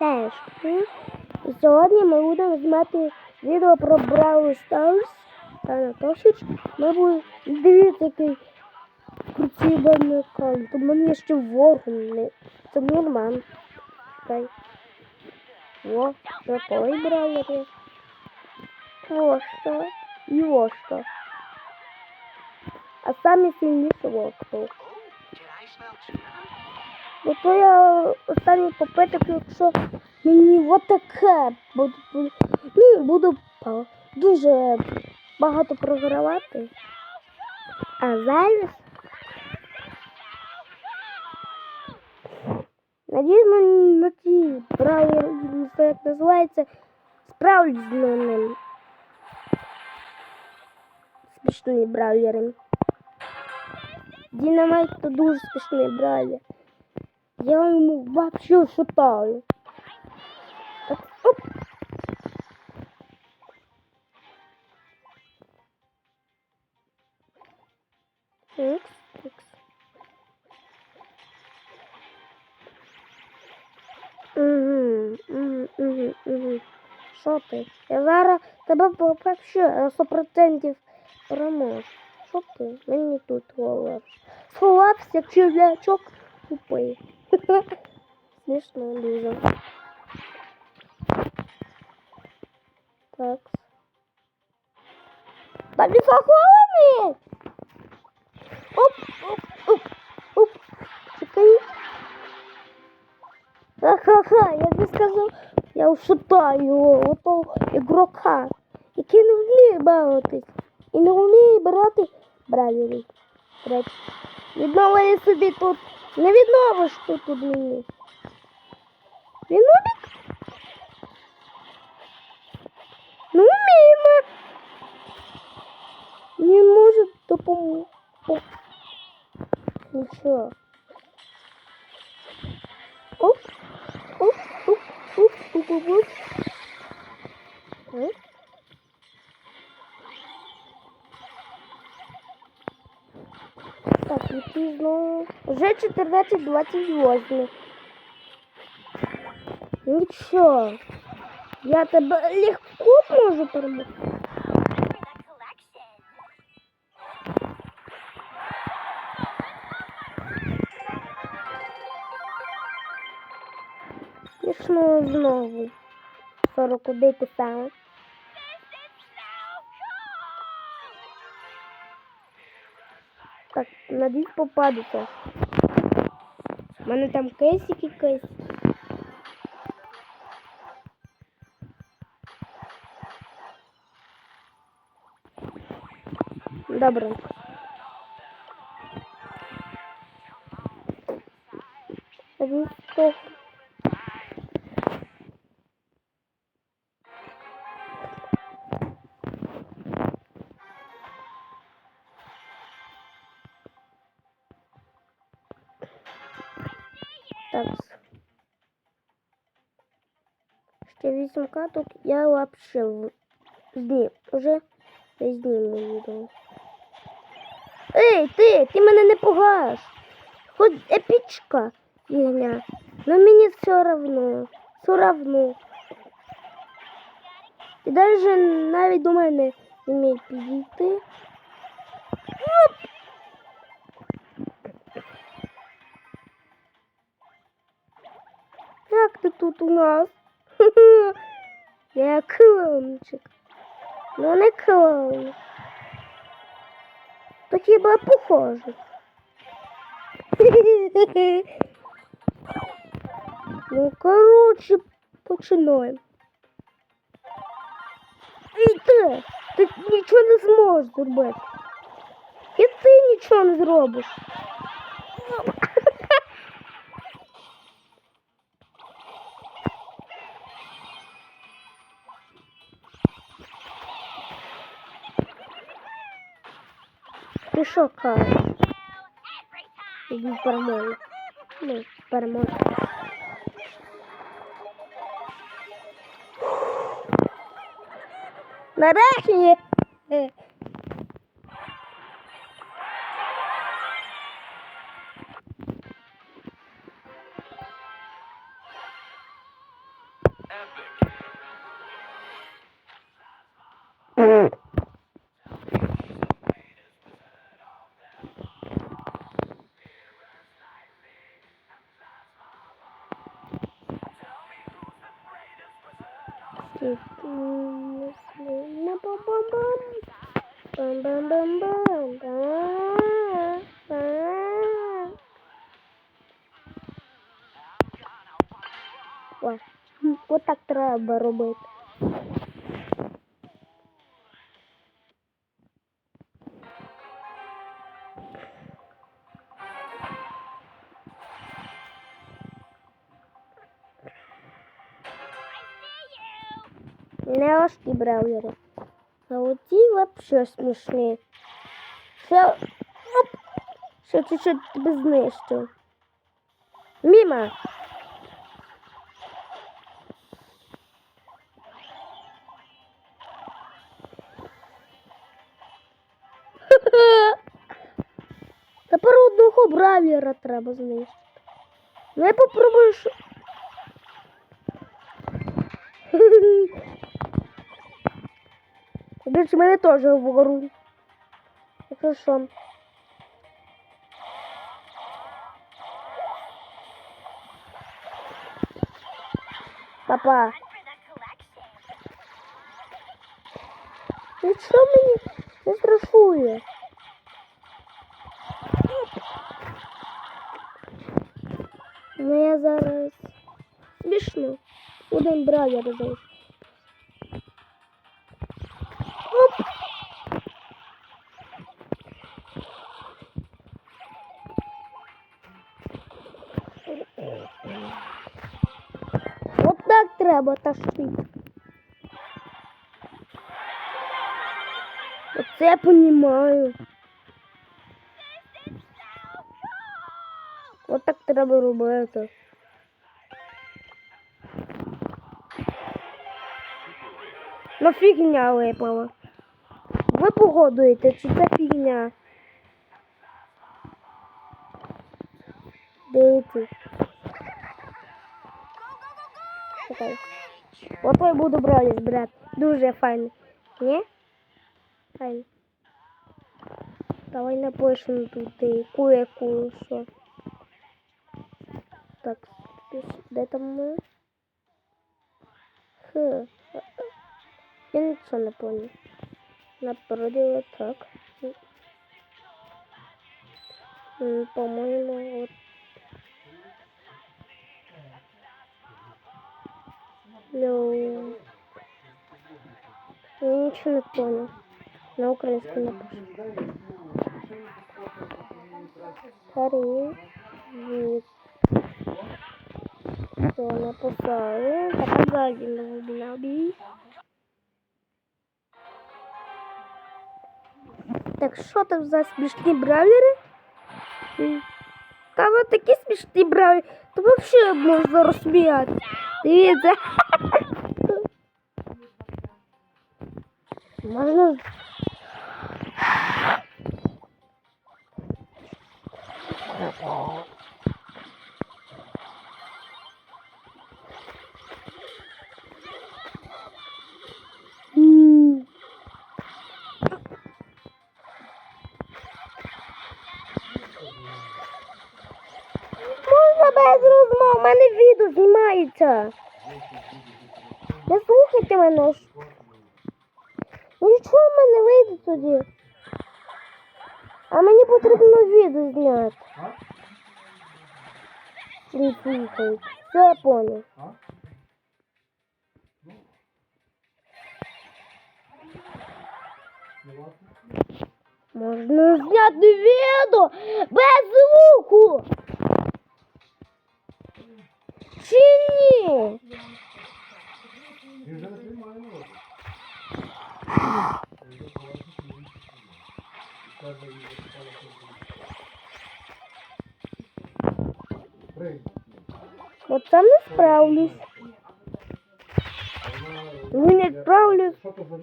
теж. І сьогодні ми будемо знімати відео про Brawl Stars та Натошич. Ми будемо дивіться, який крутий мене аккаунт. У мене ще ворог не. Це нормально. Чекай. О, це той бравлер. О, що? І ось що. А самі сильніші во хто. Did I smell cheater? Бо то я останній попиток, якщо мені отаке буду, ну, буду дуже багато програвати. А зараз. Надіюсь, на, на ті бравлери, не знаю, як називається, справлюсь з ним. Смішні бравлери. Динамайт то дуже смішний бравлер. Я ему вообще шатаю. Так, оп. Икс, икс. Угу, угу, угу, угу. Що ти? Я зараз тебе вообще 100% переможу. Що ти? Мені тут говориш. Сховався, черв'ячок тупий. Смішно дуже. Так. Та не фахований! Оп, оп, оп, оп. Чекай. Ха-ха-ха, я тобі сказав, я ушатаю його, ото ігрока, який не вміє бавитись і не вміє брати бравлерів. Речі. Відновили собі тут. Не відновиш тут тут мені. Відновик? Ну, вміємо. Не може допомогти. Нічого. Оп, оп, оп, оп, оп, оп, оп. Оп. Який знову. Вже 14.28. Нічого. Я тебе легко можу перемогти. Смішно знову. 41 те саме. Так, надіюсь попадеться. У мене там кейсик якийсь. Добре. Надіюсь, Так. Ще вісім каток я вообще в... знім. Уже зніму відео. Ей, ти, ти мене не пугаєш. Хоч епічка фігня. Но мені все равно. Все равно. І даже навіть до мене не підійти. Як ти тут у нас? Я клоунчик. Ну не клоун. То хіба похоже. Ну, коротше, починаємо. І ти, ти нічого не зможеш зробити. І ти нічого не зробиш. шока. Иди бармон. Ну, бармон. Нарешті! Epic. Ти що кажеш? Іди переможе. Ну, переможе. Нарешті. Е. Ой, м, От так треба робити. Не важкі браузери. А оці вообще смішні. Ще, оп, ще чуть-чуть тебе знищу. Міма. Тепер одного бравлера треба знищити. Ну я попробую. що- До речі, мене теж вгору. Що. Папа. Нічого мені не страшує. Ну я зараз смішно. Один бравлер зайшов. Тащити. Оце я понімаю. От так треба робити. Ну фігня випала. Ви погодуєте, чи це фігня? Дивіться. Чекай. От я буду брати збирати. Дуже файно. Ні? Файно. Давай напишемо тут яку яку що. Так, де там ми? Х. Я нічого не понял. Напротив так. По-моєму, от. Ну, я нічого не понял. На українську напишу. Привіт. Все, написали. Показали на вебінарі. Так що там за смішні бравлери? М, Та ви такі смішні бравлери, то взагалі можна розсміяти. Дивіться. Можна. М. у мене відео знімається. Не слухайте мене. Ну і чого в мене вийде тоді? А мені потрібно відео зняти. Не слухають. Все я понял. Можна зняти відео без звуку. Ні? От сам не справлюсь. Ну, не справлюсь. Що то за